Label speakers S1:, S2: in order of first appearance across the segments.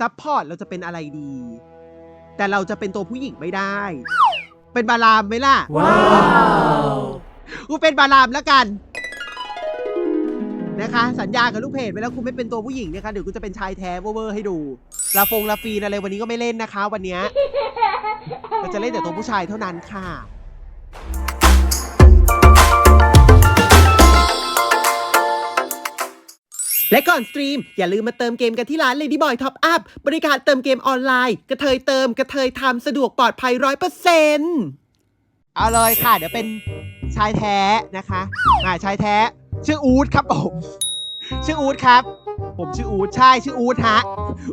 S1: ซัพพอร์ตเราจะเป็นอะไรดี แต่เราจะเป็นตัวผู้หญิงไม่ได้ เป็นบารามไหมล่ะ
S2: ว้าว
S1: กูเป็นบารามแล้วกัน นะคะ สัญญากับลูกเพจไปแล้วคุณไม่เป็นตัวผู้หญิงนะคะเดี๋ยวกูจะเป็นชายแท้เวอร์ๆให้ดูลาฟงลาฟีนอะไรวันนี้ก็ไม่เล่นนะคะ วันเนี้ยเราจะเล่นแต่ตัวผู้ชายเท่านั้นค่ะ และก่อนสตรีม อย่าลืมมาเติมเกมกันที่ร้าน Ladyboy Top Up บริการเติมเกมออนไลน์ กระเทยเติมกระเทยทำสะดวกปลอดภัยร้อยเปอร์เซ็นต์เอาเลยค่ะ เดี๋ยวเป็นชายแท้นะคะอ่าชายแท้ ชื่ออูดครับผม ชื่ออูดครับ ผมชื่ออูดใช่ชื่ออูดฮะ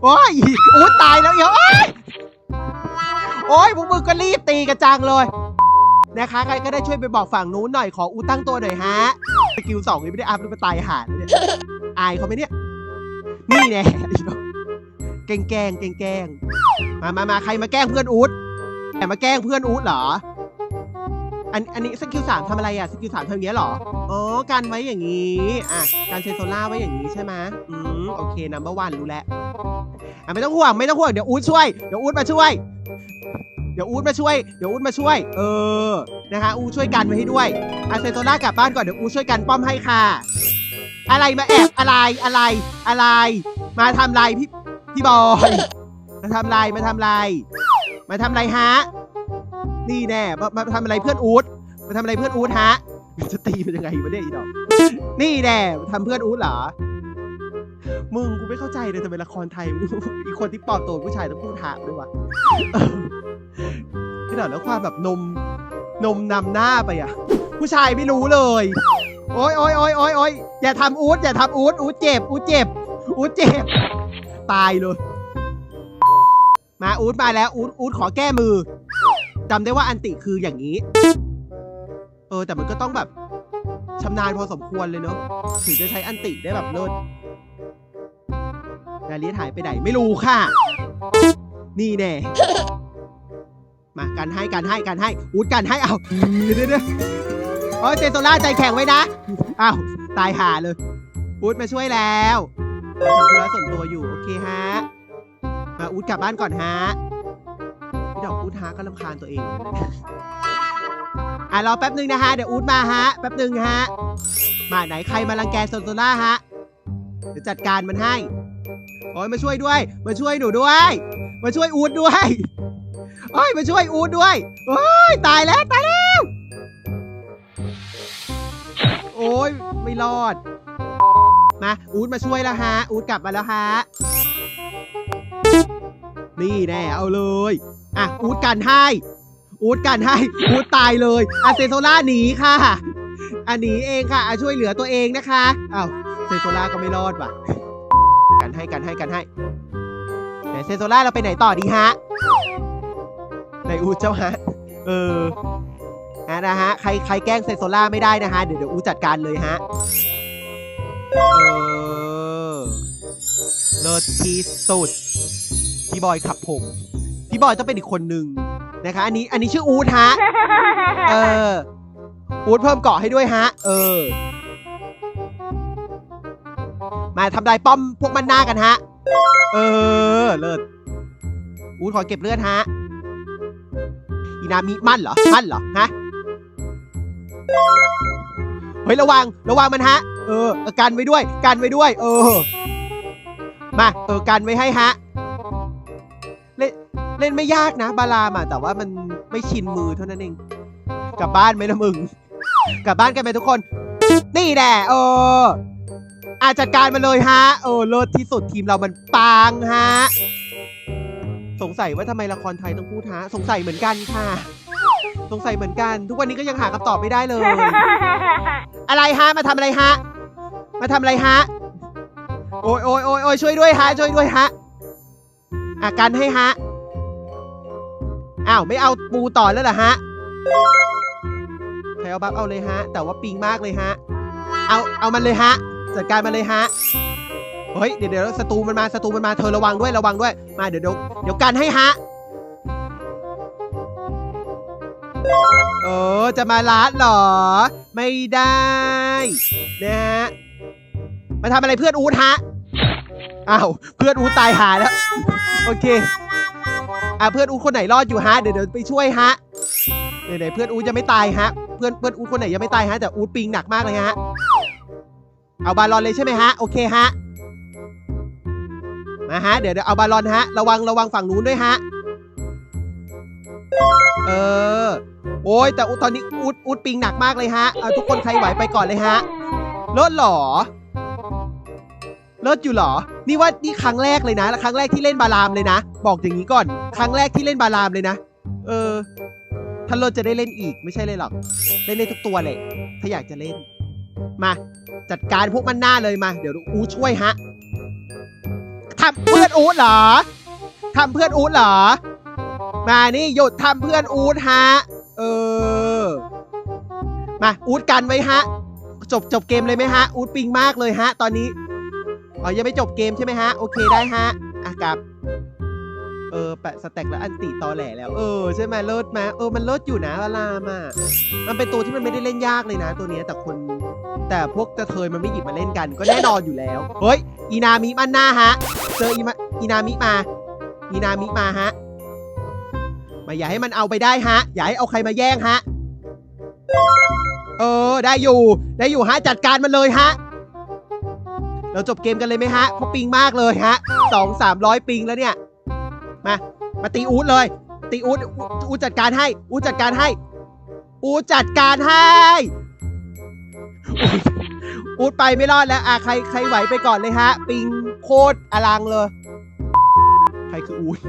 S1: โอ้ย อูดตายแล้วเดี๋ยวโอ้ยโอ้ยพวกมึงก็รีบตีกันจังเลยนะคะ ใครก็ได้ช่วยไปบอกฝั่งนู้นหน่อยขออูดตั้งตัวหน่อยฮะสกิลสองยังไม่ได้อัพเลยไปตายหาเนี่ยายเขาไหมเนี่ย นี่แน่แกล้งแกล้งแกล้งแกล้งมามามาใครมาแกล้งเพื่อนอูดแต่มาแกล้งเพื่อนอูดเหรอ อันอันนี้สกิลสามทำอะไรอะสกิลสามทำอย่างเงี้ยเหรอ อ๋อกันไว้อย่างนี้อะการเซนโซล่าไว้อย่างนี้ใช่ไหมอืมโอเคนัมเบอร์วันรู้แล้วอะไม่ต้องห่วงไม่ต้องห่วงเดี๋ยวอูดช่วยเดี๋ยวอูดมาช่วยเดี๋ยวอูดมาช่วย เดี๋ยวอูดมาช่วย เออ นะคะ อูดช่วยกันไว้ให้ด้วยอะเซโซล่ากลับบ้านก่อน เดี๋ยวอูดช่วยกันป้อมให้ค่ะ อะไรมาแอบอะไรอะไรอะไร มาทำไรพี่พี่บอยมาทำไรมาทำไรมาทำไรฮะนี่แน่มามาทำอะไรเพื่อนอูดมาทำอะไรเพื่อนอูดฮะจะตีมันยังไงวะเนี่ยอีดอก นี่แน่ทำเพื่อนอูดเหรอมึงกูไม่เข้าใจเลยทำไมละครไทยอีคนที่ปอมตัวผู้ชายต้องพูดหามด้วยวะเออพี่ดอกแล้วความแบบนมนมนำหน้าไปอะ ผู้ชายไม่รู้เลย โอ๊ยโอ๊ยโอ๊ยโอ๊ยโอ๊ยอย่าทำอูดอย่าทำอูดอูดเจ็บอูดเจ็บอูดเจ็บ ตายเลย มาอูดมาแล้วอูดอูดขอแก้มือจำได้ว่าอันติคืออย่างนี้ เออ แต่มันก็ต้องแบบชำนาญพอสมควรเลยเนอะถึงจะใช้อันติได้แบบเลิศนาเลียหายไปไหนไม่รู้ค่ะ นี่แน่มากันให้กันให้กันให้อูดกันให้เอาเดี๋ยวเดี๋ยว โอ้ยเซโซล่าใจแข็งไว้นะ อ้าว ตายหาเลยอูดมาช่วยแล้วทำธุระส่วนตัวอยู่ โอเคฮะมาอูดกลับบ้านก่อนฮะพี่ดอกอูดฮะก็ลำคาญตัวเอง อะรอแป๊บนึงนะฮะ เดี๋ยวอูดมาฮะ แป๊บนึงฮะ มาไหนใครมารังแกโซโซล่าฮะ เดี๋ยวจัดการมันให้ โอ้ยมาช่วยด้วย มาช่วยหนูด้วย มาช่วยอูดด้วย โอ้ยมาช่วยอูดด้วย โอ้ยตายแล้วตายแล้ว ยไม่รอด มา อูดมาช่วยแล้วฮะ อูดกลับมาแล้วฮะ นี่แน่เอาเลย อะ อูดกันให้ อูดกันให้ อูดตายเลยอาเซโซล่าหนีค่ะอันหนีเองค่ะอะช่วยเหลือตัวเองนะคะอ้าวเซโซล่าก็ไม่รอดว่ะ กันให้กันให้กันให้ไหนเซโซล่าเราไปไหนต่อดีฮะไหนอูดเจ้าฮะ เออ อะนะฮะใครใครแกล้งเซโซล่าไม่ได้นะฮะเดี๋ยวเดี๋ยวอูจัดการเลยฮะเออเลิศที่สุดพี่บอยขับผมพี่บอยต้องเป็นอีกคนหนึ่งนะคะ อันนี้อันนี้ชื่ออูดฮะเอออูดเพิ่มเกาะให้ด้วยฮะ เออ มาทำลายป้อมพวกมันหน้ากันฮะ เออ เลิศอูดขอเก็บเลือดฮะ อีนามิมั่นเหรอ มั่นเหรอ ฮะ เฮ้ยระวังระวังมันฮะ เออกันไว้ด้วยกันไว้ด้วย เออ มาเออกันไว้ให้ฮะ เล่นเล่นไม่ยากนะ บาลามอะแต่ว่ามันไม่ชินมือเท่านั้นเอง กลับบ้านไหมละมึง กลับบ้านกันไหมทุกคน นี่แหละเอออาจัดการมาเลยฮะ เออเลิศที่สุดทีมเรามันปังฮะ สงสัยว่าทำไมละครไทยต้องพูดฮะ สงสัยเหมือนกันค่ะ สงสัยเหมือนกัน ทุกวันนี้ก็ยังหาคำตอบไม่ได้เลย อะไรฮะมาทำอะไรฮะ มาทำอะไรฮะ โอ้ยโอ้ยโอ้ยโอ้ยช่วยด้วยฮะ ช่วยด้วยฮะอากันให้ฮะ อ้าวไม่เอาปูต่อแล้วเหรอฮะใครเอาบัฟเอาเลยฮะ แต่ว่าปิงมากเลยฮะ เอาเอามันเลยฮะ จัดการมันเลยฮะ เฮ้ยเดี๋ยวเดี๋ยวศัตรูมันมาศัตรูมันมาเธอระวังด้วยระวังด้วย มาเดี๋ยวเดี๋ยวเดี๋ยวกันให้ฮะ เออจะมาลัดเหรอ ไม่ได้นะฮะมาทำอะไรเพื่อนอูดฮะอ้าวเพื่อนอูตายหาแล้วโอเคอะเพื่อนอูคนไหนรอดอยู่ฮะเดี๋ยวเดี๋ยวไปช่วยฮะเดี๋ยวเดี๋ยวเพื่อนอูจะไม่ตายฮะเพื่อนเพื่อนอูคนไหนยังไม่ตายฮะแต่อูปิงหนักมากเลยฮะเอาบาลอนเลยใช่ไหมฮะโอเคฮะมาฮะเดี๋ยวเดี๋ยวเอาบาลอนฮะระวังระวังฝั่งนู้นด้วยฮะ เออ โอ้ยแต่อูตอนนี้อูดอูดปิงหนักมากเลยฮะ เอาทุกคนใครไหวไปก่อนเลยฮะเลิศหรอเลิศอยู่หรอ นี่ว่านี่ครั้งแรกเลยนะและครั้งแรกที่เล่นบารามเลยนะ บอกอย่างนี้ก่อน ครั้งแรกที่เล่นบารามเลยนะ เออ ถ้าเลิศจะได้เล่นอีก ไม่ใช่เลยหรอก เล่นได้ทุกตัวเลย ถ้าอยากจะเล่น มา จัดการพวกมันหน้าเลยมา เดี๋ยวอูช่วยฮะทำเพื่อนอูดเหรอทำเพื่อนอูดเหรอ มานี่หยุดทำเพื่อนอูดฮะ เออ มาอูดกันไว้ฮะ จบจบเกมเลยไหมฮะ อูดปิงมากเลยฮะ ตอนนี้ อ๋อ ยังไม่จบเกมใช่ไหมฮะ โอเคได้ฮะ อะกลับ เออ แปะสแต็กแล้วอันติตอแหลแล้ว เออ ใช่ไหมเลิศไหมเออ มันเลิศอยู่นะวลามอะมันเป็นตัวที่มันไม่ได้เล่นยากเลยนะ ตัวเนี้ยแต่คน แต่พวกกระเทยมันไม่หยิบมาเล่นกัน ก็แน่นอนอยู่แล้ว เฮ้ย อีนามิมันหน้าฮะ เจออีมาอีนามิมา อีนามิมาฮะ มาอย่าให้มันเอาไปได้ฮะ อย่าให้เอาใครมาแย่งฮะ เออ ได้อยู่ ได้อยู่ฮะ จัดการมันเลยฮะ เราจบเกมกันเลยไหมฮะเพราะปิงมากเลยฮะสองสามร้อยปิงแล้วเนี่ย มา มาตีอูดเลย ตีอูดอูดจัดการให้ อูดจัดการให้ อูดจัดการให้ อูดอูดไปไม่รอดแล้ว อะ ใคร ใครไหวไปก่อนเลยฮะ ปิงโคตรอลังเลย ใครคืออูด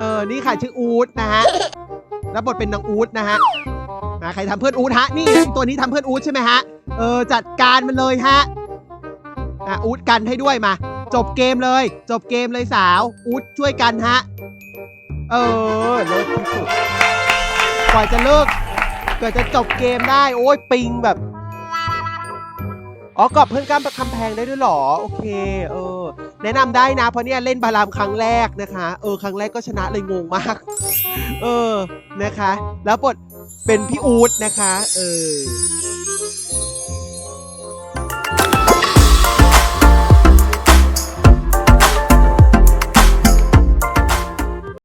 S1: เออ นี่ค่ะชื่ออูดนะฮะ รับบทเป็นนางอูดนะฮะอะใครทำเพื่อนอูดฮะ นี่ตัวนี้ทำเพื่อนอูดใช่ไหมฮะ เออ จัดการมันเลยฮะอะอูดกันให้ด้วยมา จบเกมเลย จบเกมเลยสาว อูดช่วยกันฮะ เออเลิศที่สุดกว่าจะเลิกเกว่าจะจบเกมได้ โอ้ยปิงแบบ อ๋อกรอบเพื่อนกล้ามประคำแพงได้ด้วยเหรอ โอเค เออ แนะนำได้นะเพราะเนี่ยเล่นบารามครั้งแรกนะคะ เออครั้งแรกก็ชนะเลยงงมาก เออนะคะ แล้วบทเป็นพี่อูดนะคะ เออ